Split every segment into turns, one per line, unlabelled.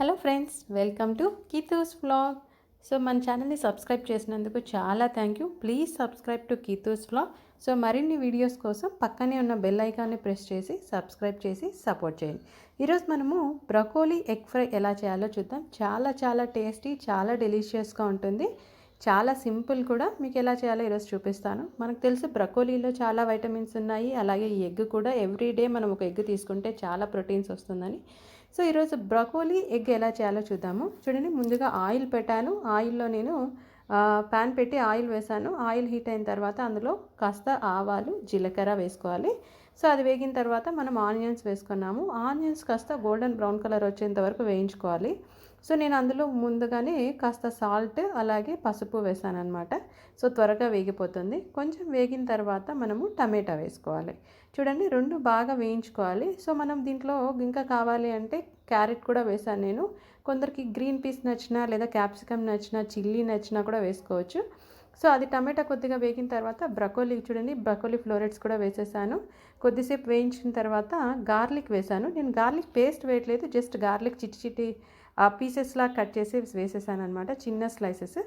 Hello friends welcome to Keethu's vlog so మన ఛానల్ని subscribe చేసినందుకు చాలా thank you please subscribe to Keethu's vlog so మరిన్ని videos కోసం పక్కనే ఉన్న బెల్ ఐకాన్ని ప్రెస్ చేసి సబ్స్క్రైబ్ చేసి సపోర్ట్ చేయండి. ఈరోజు మనము బ్రకోలీ ఎగ్ ఫ్రై ఎలా చేయాలో చూద్దాం. చాలా చాలా టేస్టీ చాలా డెలిషియస్గా ఉంటుంది. చాలా సింపుల్ కూడా మీకు ఎలా చేయాలో ఈరోజు చూపిస్తాను. మనకు తెలుసు బ్రకోలీలో చాలా వైటమిన్స్ ఉన్నాయి. అలాగే ఈ ఎగ్ కూడా ఎవ్రీ డే మనం ఒక ఎగ్ తీసుకుంటే చాలా ప్రోటీన్స్ వస్తుందని. సో ఈరోజు బ్రకోలీ ఎగ్ ఎలా చేయాలో చూద్దాము. చూడండి ముందుగా ఆయిల్ పెట్టాను. ఆయిల్లో నేను ప్యాన్ పెట్టి ఆయిల్ వేసాను. ఆయిల్ హీట్ అయిన తర్వాత అందులో కాస్త ఆవాలు జీలకర్ర వేసుకోవాలి. సో అది వేగిన తర్వాత మనం ఆనియన్స్ వేసుకున్నాము. ఆనియన్స్ కాస్త గోల్డెన్ బ్రౌన్ కలర్ వచ్చేంత వరకు వేయించుకోవాలి. సో నేను అందులో ముందుగానే కాస్త సాల్ట్ అలాగే పసుపు వేసాను అనమాట సో త్వరగా వేగిపోతుంది. కొంచెం వేగిన తర్వాత మనము టమాటా వేసుకోవాలి. చూడండి రెండు బాగా వేయించుకోవాలి. సో మనం దీంట్లో ఇంకా కావాలి అంటే క్యారెట్ కూడా వేసాను నేను. కొందరికి గ్రీన్ పీస్ నచ్చినా లేదా క్యాప్సికమ్ నచ్చినా చిల్లీ నచ్చినా కూడా వేసుకోవచ్చు. సో అది టమాటా కొద్దిగా వేగిన తర్వాత బ్రకోలీ చూడండి బ్రకోలీ ఫ్లోరెట్స్ కూడా వేసేసాను. కొద్దిసేపు వేయించిన తర్వాత గార్లిక్ వేసాను. నేను గార్లిక్ పేస్ట్ వేయట్లేదు జస్ట్ గార్లిక్ చిట్టి చిట్టి ఆ పీసెస్లా కట్ చేసి వేసేసాను అనమాట చిన్న స్లైసెస్.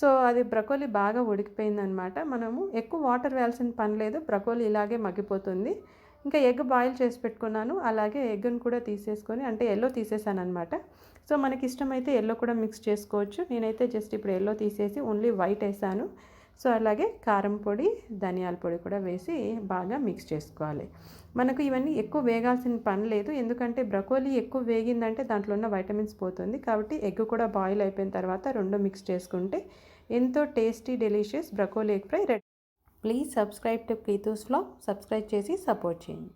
సో అది బ్రకోలీ బాగా ఉడికిపోయిందనమాట మనము ఎక్కువ వాటర్ వేయాల్సిన పని లేదు బ్రకోలీ ఇలాగే మగ్గిపోతుంది. ఇంకా ఎగ్ బాయిల్ చేసి పెట్టుకున్నాను. అలాగే ఎగ్ను కూడా తీసేసుకొని అంటే ఎల్లో తీసేసాను అనమాట సో మనకి ఇష్టమైతే ఎల్లో కూడా మిక్స్ చేసుకోవచ్చు. నేనైతే జస్ట్ ఇప్పుడు ఎల్లో తీసేసి ఓన్లీ వైట్ వేసాను. సో అలాగే కారం పొడి ధనియాల పొడి కూడా వేసి బాగా మిక్స్ చేసుకోవాలి. మనకు ఇవన్నీ ఎక్కువ వేగాల్సిన పని లేదు. ఎందుకంటే బ్రకోలీ ఎక్కువ వేగిందంటే దాంట్లో ఉన్న వైటమిన్స్ పోతుంది. కాబట్టి ఎగ్ కూడా బాయిల్ అయిపోయిన తర్వాత రెండు మిక్స్ చేసుకుంటే ఎంతో tasty delicious broccoli egg fry ready please subscribe to Preethu's vlog subscribe చేసి సపోర్ట్ చేయండి.